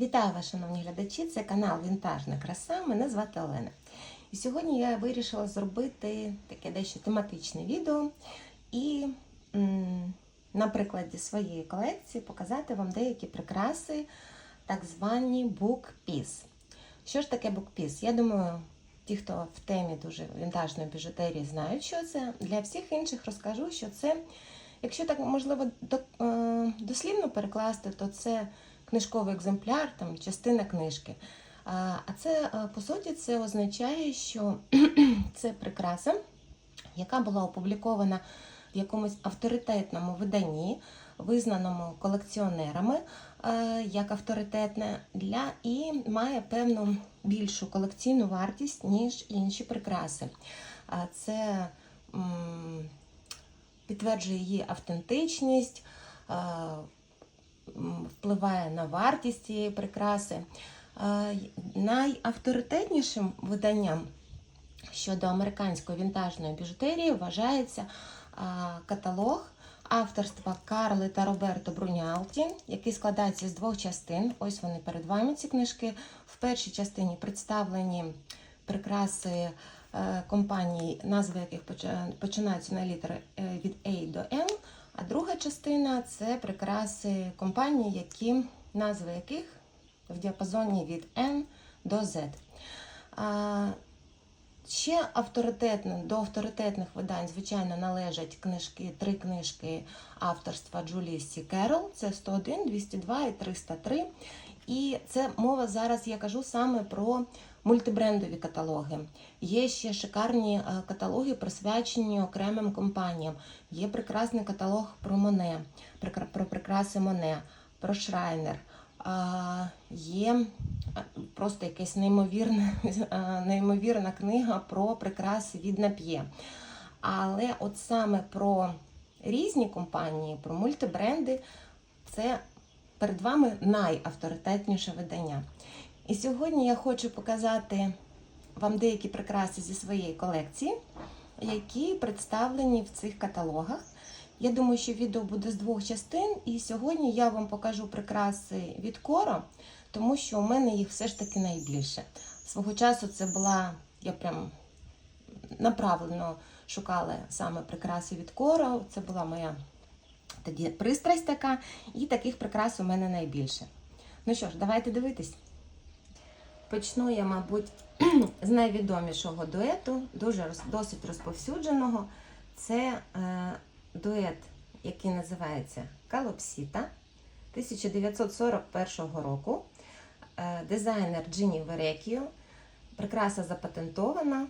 Вітаю вас, шановні глядачі! Це канал Вінтажна краса. Мене звати Олена. І сьогодні я вирішила зробити таке дещо тематичне відео і на прикладі своєї колекції показати вам деякі прикраси, так звані букпіс. Що ж таке букпіс? Я думаю, ті, хто в темі дуже вінтажної біжутерії, знають, що це. Для всіх інших розкажу, що це, якщо так можливо е, дослівно перекласти, то це книжковий екземпляр, там частина книжки. А це е, по суті це означає, що це прикраса, яка була опублікована в якомусь авторитетному виданні, визнаному колекціонерами е, як авторитетне, для і має певну більшу колекційну вартість, ніж інші прикраси. Це підтверджує її автентичність. М, впливає на вартість цієї прикраси. Е, Найавторитетнішим виданням щодо американської вінтажної біжутерії вважається е, каталог авторства Карли та Роберто Бруніалті, який складається з двох частин. Ось вони перед вами ці книжки. В першій частині представлені прикраси е, компаній, назви яких починаються на літери від A до M. А друга частина це прикраси компаній, які, назви яких в діапазоні від N до Z. А, ще авторитетно, до авторитетних видань, звичайно, належать книжки, три книжки авторства Джулії Сі Керол. Це 101, 202 і 303. І це мова зараз, я кажу саме про мультибрендові каталоги. Є ще шикарні е, каталоги, присвячені окремим компаніям. Є прекрасний каталог про Моне, про прикраси Моне, про Шрайнер. Є е, просто якась неймовірна, е, неймовірна книга про прикраси від Нап'є. Але от саме про різні компанії, про мультибренди, це перед вами найавторитетніше видання. І сьогодні я хочу показати вам деякі прикраси зі своєї колекції, які представлені в цих каталогах. Я думаю, що відео буде з двох частин, і сьогодні я вам покажу прикраси від Коро, тому що у мене їх все ж таки найбільше. Свого часу це була, я прям направлено шукала саме прикраси від Коро. Це була моя тоді пристрасть така, і таких прикрас у мене найбільше. Ну що ж, давайте дивитись. Почну я, мабуть, з найвідомішого дуету, дуже досить розповсюдженого. Це е, дует, який називається Калопсіта 1941 року. Е, дизайнер Джині Верекіо. Прикраса запатентована.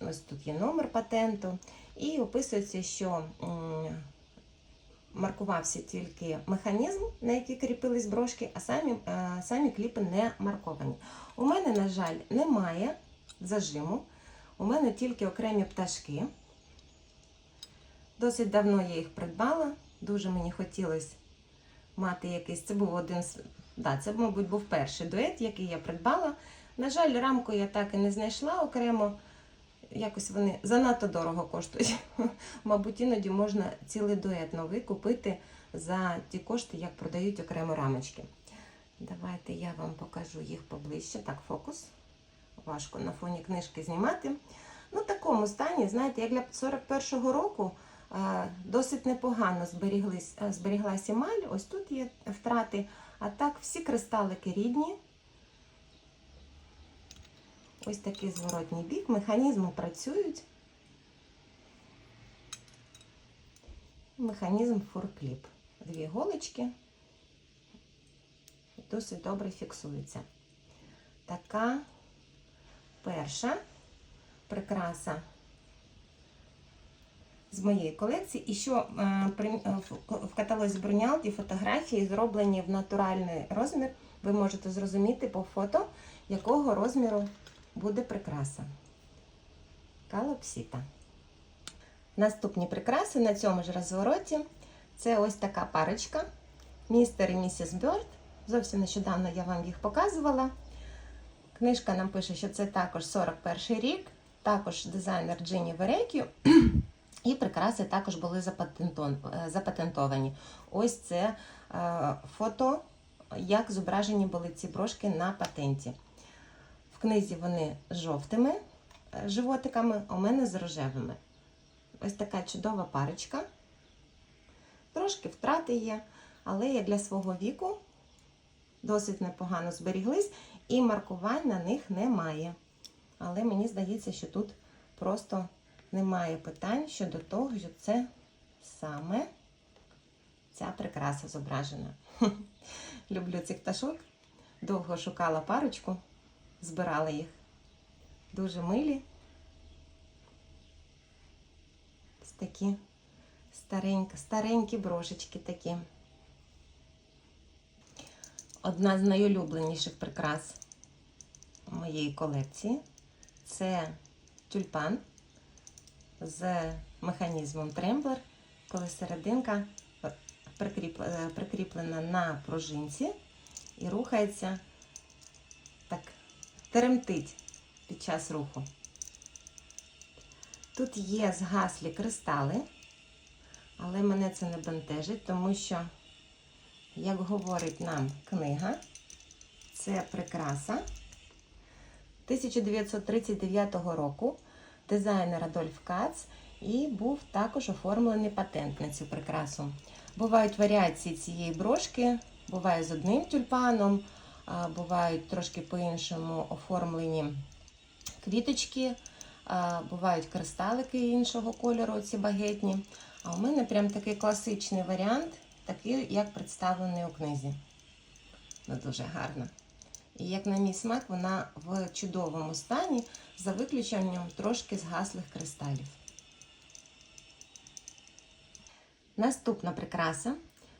Ось тут є номер патенту. І описується, що маркувався тільки механізм, на який кріпились брошки, а самі, е, самі кліпи не марковані. У мене, на жаль, немає зажиму. У мене тільки окремі пташки. Досить давно я їх придбала. Дуже мені хотілося мати якийсь. Це був один з. Да, це, мабуть, був перший дует, який я придбала. На жаль, рамку я так і не знайшла окремо. Якось вони занадто дорого коштують. Мабуть, іноді можна цілий дует новий купити за ті кошти, як продають окремо рамочки. Давайте я вам покажу їх поближче. Так, фокус. Важко на фоні книжки знімати. Ну, в такому стані, знаєте, як для 41-го року е, досить непогано е, зберіглася емаль. Ось тут є втрати. А так, всі кристалики рідні. Ось такий зворотній бік. Механізми працюють. Механізм форкліп. Дві голочки. Досить добре фіксується. Така перша прикраса з моєї колекції. І що е, е, в- в каталозі Брунялді фотографії зроблені в натуральний розмір. Ви можете зрозуміти по фото, якого розміру буде прикраса. Калопсіта. Наступні прикраси на цьому ж розвороті. Це ось така парочка. Містер і місіс Бёрд. Зовсім нещодавно я вам їх показувала. Книжка нам пише, що це також 41 рік, також дизайнер Джині Верекю. І прикраси також були е, запатентовані. Ось це е, фото як зображені були ці брошки на патенті. Книзі вони з жовтими е, животиками, а у мене з рожевими. Ось така чудова парочка. Трошки втрати є, але як для свого віку досить непогано зберіглись, і маркувань на них немає. Але мені здається, що тут просто немає питань щодо того, що це саме ця прикраса зображена. Люблю цих пташок. Довго шукала парочку, збирала їх. Дуже милі. Ось такі старенькі, старенькі брошечки такі. Одна з найулюбленіших прикрас моєї колекції це тюльпан з механізмом тремблер, коли серединка е, прикріплена на пружинці і рухається теремтить під час руху. Тут є згаслі кристали, але мене це не бентежить, тому що, як говорить нам книга, це прикраса 1939 року дизайнер Адольф Кац і був також оформлений патент на цю прикрасу. Бувають варіації цієї брошки, буває з одним тюльпаном, бувають трошки по-іншому оформлені квіточки, бувають кристалики іншого кольору, ці багетні. А у мене прям такий класичний варіант, такий, як представлений у книзі. Ну, дуже гарно. І як на мій смак, вона в чудовому стані, за виключенням трошки згаслих кристалів. Наступна прикраса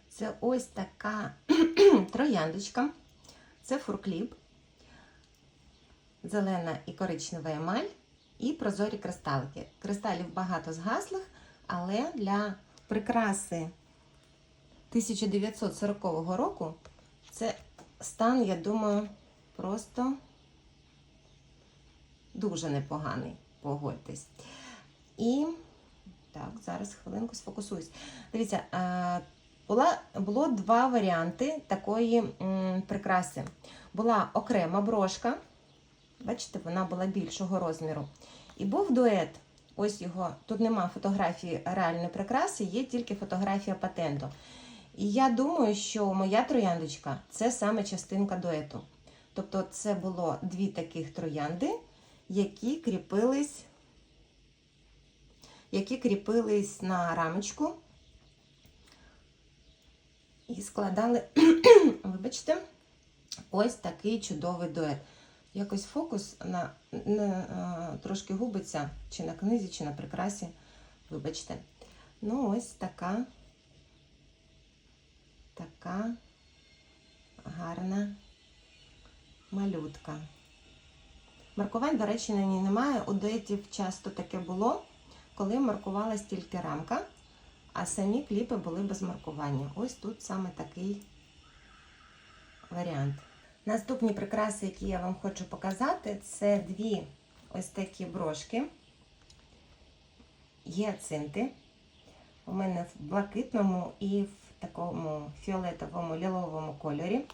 це ось така трояндочка. Це фуркліп, зелена і коричнева емаль і прозорі кристалики. Кристалів багато згаслих, але для прикраси 1940 року це стан, я думаю, просто дуже непоганий, погодьтесь. І так, зараз хвилинку сфокусуюсь. Дивіться, е, була, було два варіанти такої м, прикраси. Була окрема брошка, бачите, вона була більшого розміру. І був дует. Ось його, тут нема фотографії реальної прикраси, є тільки фотографія патенту. І я думаю, що моя трояндочка це саме частинка дуету. Тобто, це було дві таких троянди, які кріпились, які кріпились на рамочку і складали, вибачте, ось такий чудовий дует. Якось фокус на, на, трошки губиться, чи на книзі, чи на прикрасі. Вибачте. Ну, ось така, така гарна малютка. Маркувань, до речі, на ній немає. У дуетів часто таке було, коли маркувалась тільки рамка, а самі кліпи були без маркування. Ось тут саме такий варіант. Наступні прикраси, які я вам хочу показати, це дві ось такі брошки. Гіацинти. У мене в блакитному і в такому фіолетовому ліловому кольорі.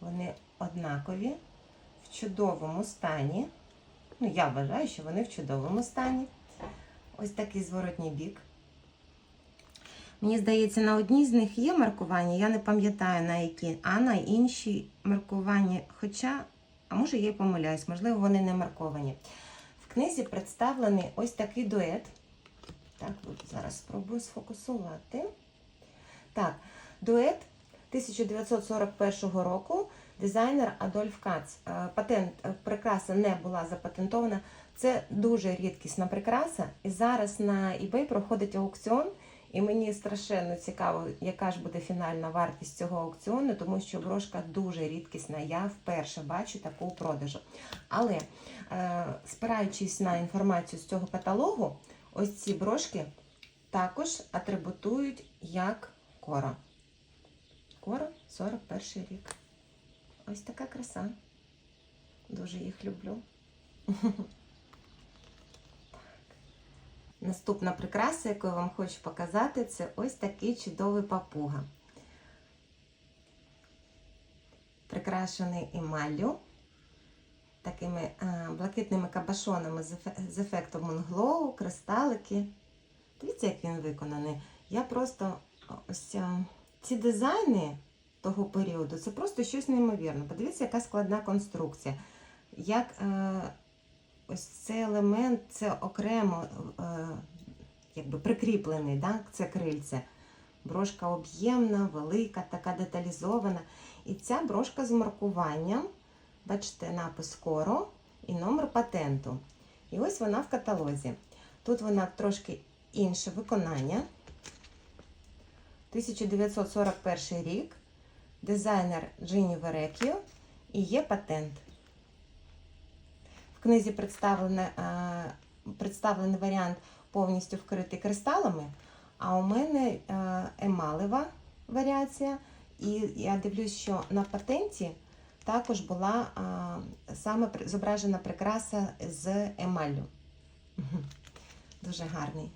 Вони однакові, в чудовому стані. Ну, я вважаю, що вони в чудовому стані. Ось такий зворотній бік. Мені здається, на одній з них є маркування, я не пам'ятаю на які, а на іншій маркування. Хоча, а може я й помиляюсь, можливо, вони не марковані. В книзі представлений ось такий дует. Так, от зараз спробую сфокусувати. Так, дует 1941 року. Дизайнер Адольф Кац. Е, Патент е, прикраса не була запатентована. Це дуже рідкісна прикраса. І зараз на eBay проходить аукціон. І мені страшенно цікаво, яка ж буде фінальна вартість цього аукціону, тому що брошка дуже рідкісна. Я вперше бачу таку продажу. Але е, спираючись на інформацію з цього каталогу, ось ці брошки також атрибутують як кора. Кора 41 рік. Ось така краса. Дуже їх люблю. Наступна прикраса, яку я вам хочу показати, це ось такий чудовий папуга. прикрашений емаллю, такими е, блакитними кабашонами з, ефе- з ефектом Moonglow, кристалики. Дивіться, як він виконаний. Я просто ось е, ці дизайни того періоду це просто щось неймовірне. Подивіться, яка складна конструкція. Як е, ось цей елемент, це окремо е, якби прикріплений, так? це крильце. Брошка об'ємна, велика, така деталізована. І ця брошка з маркуванням, бачите, напис скоро і номер патенту. І ось вона в каталозі. Тут вона трошки інше виконання. 1941 рік. Дизайнер Джині Верекіо і є патент. Книзі представлений, представлений варіант повністю вкритий кристалами, а у мене е, емалева варіація. І я дивлюсь, що на патенті також була а, саме зображена прикраса з емаллю. Дуже гарний.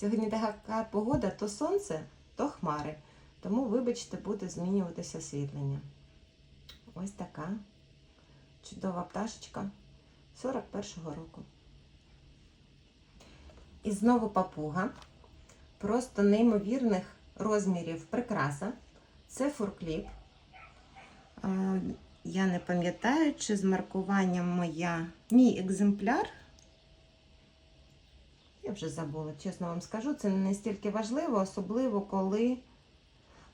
Сьогодні така погода, то сонце, то хмари. Тому, вибачте, буде змінюватися освітлення. Ось така чудова пташечка 41-го року. І знову папуга. Просто неймовірних розмірів прикраса. Це фуркліп. Е, Я не пам'ятаю, чи з маркуванням моя мій екземпляр. Я вже забула, чесно вам скажу, це не настільки важливо, особливо коли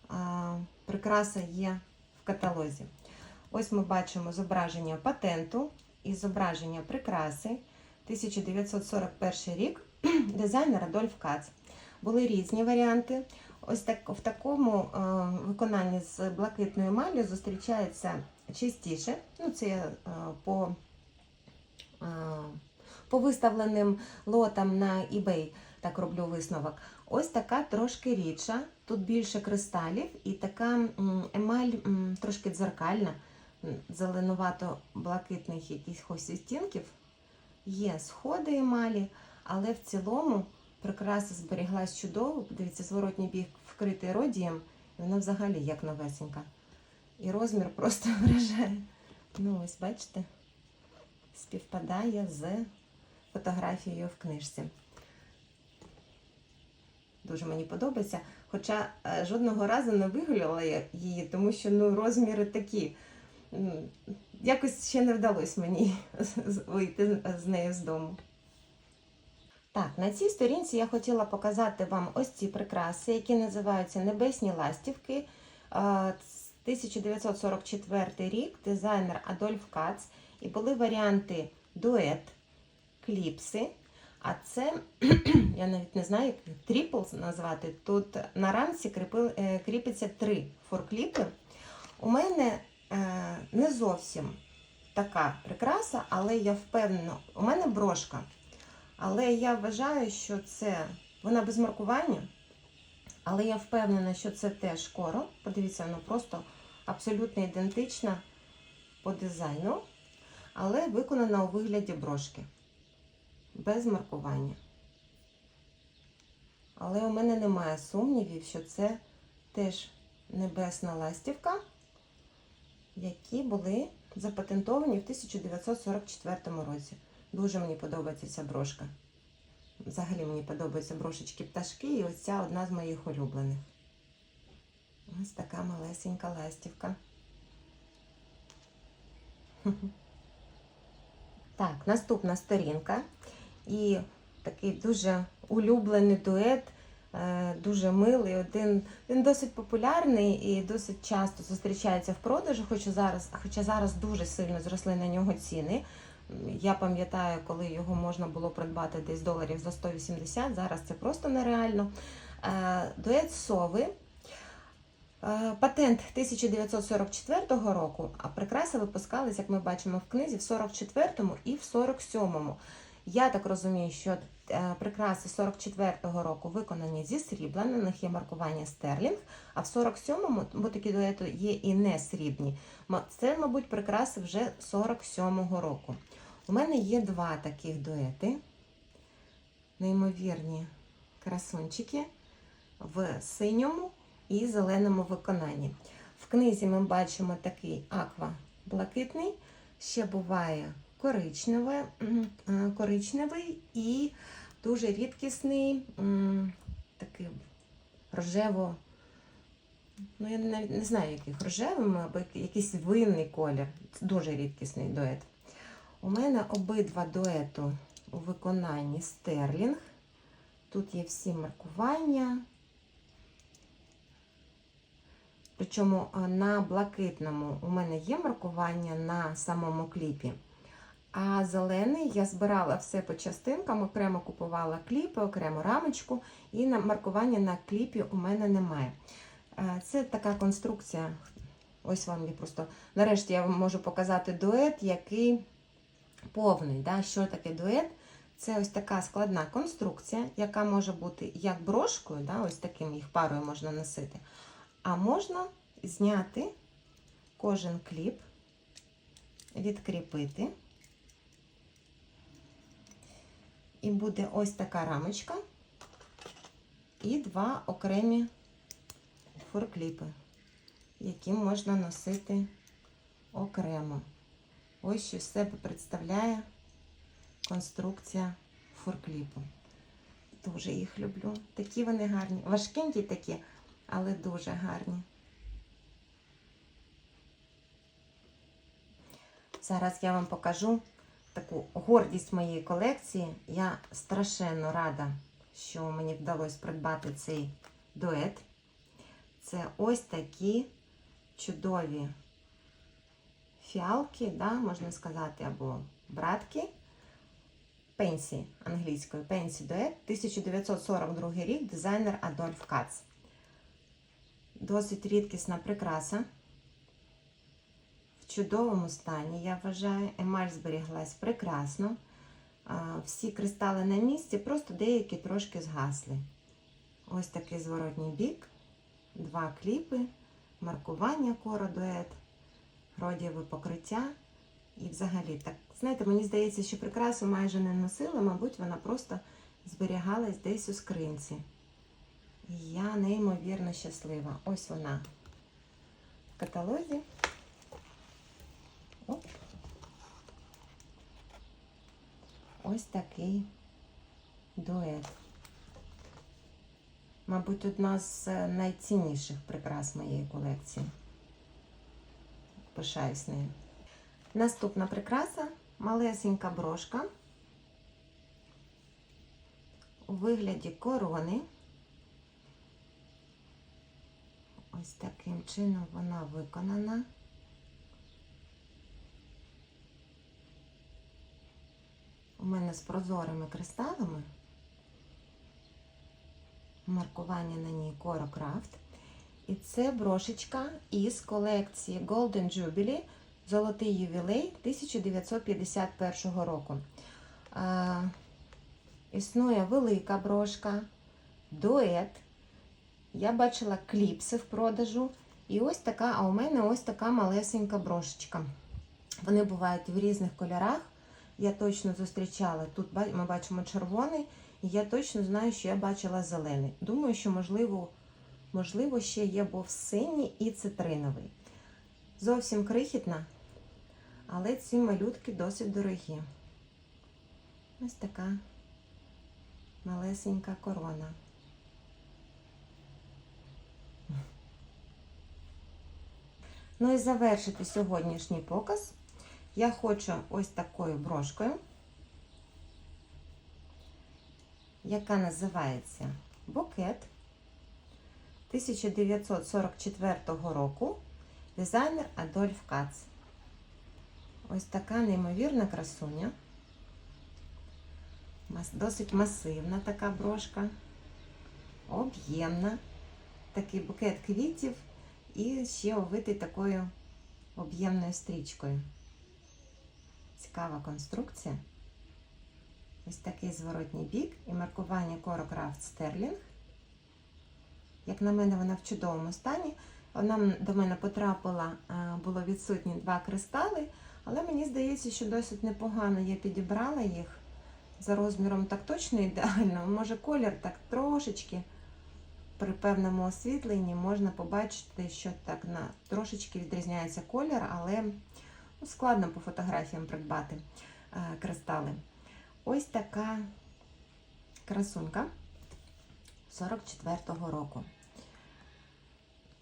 а, прикраса є в каталозі. Ось ми бачимо зображення патенту і зображення прикраси 1941 рік, дизайнер Адольф Кац. Були різні варіанти. Ось так, в такому е, виконанні з блакитною емаллю зустрічається частіше. Ну, це е, по, е, по виставленим лотам на eBay, так роблю висновок. Ось така трошки рідша, тут більше кристалів і така емаль трошки дзеркальна, зеленувато-блакитних якихось відтінків. Є сходи емалі, але в цілому прикраса зберіглась чудово. Подивіться, зворотній біг вкритий родієм, і вона взагалі як новесенька. І розмір просто вражає. Ну, ось бачите, співпадає з фотографією в книжці. Дуже мені подобається. Хоча е, жодного разу не вигуляла її, тому що ну, розміри такі. Якось ще не вдалося мені вийти з нею з дому. Так, на цій сторінці я хотіла показати вам ось ці прикраси, які називаються Небесні ластівки. Е, 1944 рік, дизайнер Адольф Кац. І були варіанти дует, кліпси. А це, я навіть не знаю, як трипл назвати. Тут на рамці е, кріпиться три форкліпи. У мене не зовсім така прикраса, але я впевнена, у мене брошка. Але я вважаю, що це вона без маркування. Але я впевнена, що це теж шкоро. Подивіться, воно просто абсолютно ідентична по дизайну, але виконана у вигляді брошки. Без маркування. Але у мене немає сумнівів, що це теж небесна ластівка, які були запатентовані в 1944 році. Дуже мені подобається ця брошка. Взагалі мені подобаються брошечки пташки, і ось ця одна з моїх улюблених. Ось така малесенька ластівка. Так, наступна сторінка. І такий дуже улюблений дует, дуже милий. Один, він досить популярний і досить часто зустрічається в продажу, хоча зараз, хоча зараз дуже сильно зросли на нього ціни. Я пам'ятаю, коли його можна було придбати десь доларів за 180, зараз це просто нереально. Е, Дует сови. Е, Патент 1944 року, а прикраси випускались, як ми бачимо в книзі, в 44-му і в 47-му. Я так розумію, що е, прикраси 44-го року виконані зі срібла, на них є маркування стерлінг, а в 47-му, бо такі дуети є і не срібні. Це, мабуть, прикраси вже 47-го року. У мене є два таких дуети, неймовірні красунчики в синьому і зеленому виконанні. В книзі ми бачимо такий аква-блакитний, ще буває коричневий, е, коричневий і дуже рідкісний, такий рожево. Ну, я не знаю, яких рожевим, або якийсь винний колір. Це дуже рідкісний дует. У мене обидва дуету у виконанні стерлінг. Тут є всі маркування. Причому на блакитному у мене є маркування на самому кліпі. А зелений я збирала все по частинкам, окремо купувала кліпи, окремо рамочку, і маркування на кліпі у мене немає. Е, Це така конструкція. Ось вам я просто нарешті я вам можу показати дует, який повний. Да? Що таке дует? Це ось така складна конструкція, яка може бути як брошкою, да? ось таким їх парою можна носити. А можна зняти кожен кліп, відкріпити. І буде ось така рамочка і два окремі форкліпи, які можна носити окремо. Ось що себе представляє конструкція форкліпу. Дуже їх люблю. Такі вони гарні. Важкенькі такі, але дуже гарні. Зараз я вам покажу таку гордість моєї колекції. Я страшенно рада, що мені вдалося придбати цей дует. Це ось такі чудові фіалки, да, можна сказати, або братки. Пенсі англійською Пенсі Дует 1942 рік, дизайнер Адольф Кац. Досить рідкісна прикраса. В чудовому стані, я вважаю, емаль зберіглась прекрасно. Всі кристали на місці, просто деякі трошки згасли. Ось такий зворотній бік, два кліпи, маркування Кора Дует, родієве покриття. І взагалі, так, знаєте, мені здається, що прикрасу майже не носила, мабуть, вона просто зберігалась десь у скринці. І я неймовірно щаслива. Ось вона в каталозі. Ось такий дует. Мабуть, одна з е, найцінніших прикрас моєї колекції. Пишаюсь нею. Наступна прикраса малесенька брошка у вигляді корони. Ось таким чином вона виконана. Мене з прозорими кристалами. Маркування на ній Coro Craft. І це брошечка із колекції Golden Jubilee Золотий ювілей 1951 року. А, існує велика брошка, дует. Я бачила кліпси в продажу. І ось така, а у мене ось така малесенька брошечка. Вони бувають в різних кольорах. Я точно зустрічала. Тут ми бачимо червоний, і я точно знаю, що я бачила зелений. Думаю, що, можливо, можливо ще є був синій і цитриновий. Зовсім крихітна, але ці малютки досить дорогі. Ось така малесенька корона. Ну і завершити сьогоднішній показ я хочу ось такою брошкою, яка називається Букет 1944 року. Дизайнер Адольф Кац. Ось така неймовірна красуня. Досить масивна така брошка, об'ємна, такий букет квітів і ще овитий такою об'ємною стрічкою. Цікава конструкція. Ось такий зворотній бік і маркування Coro Craft Sterling. Як на мене, вона в чудовому стані. Вона до мене потрапила, було відсутні два кристали, але мені здається, що досить непогано я підібрала їх. За розміром так точно ідеально. Може колір так трошечки при певному освітленні можна побачити, що так на трошечки відрізняється колір, але ну, складно по фотографіям придбати е, кристали. Ось така красунка 44-го року.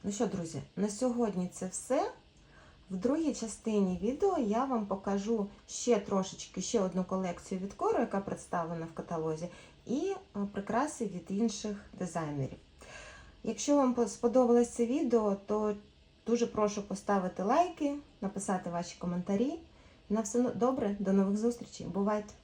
Ну що, друзі, на сьогодні це все. В другій частині відео я вам покажу ще трошечки ще одну колекцію від кору, яка представлена в каталозі, і е, прикраси від інших дизайнерів. Якщо вам сподобалось це відео, то дуже прошу поставити лайки, написати ваші коментарі. На все добре, до нових зустрічей. Бувайте!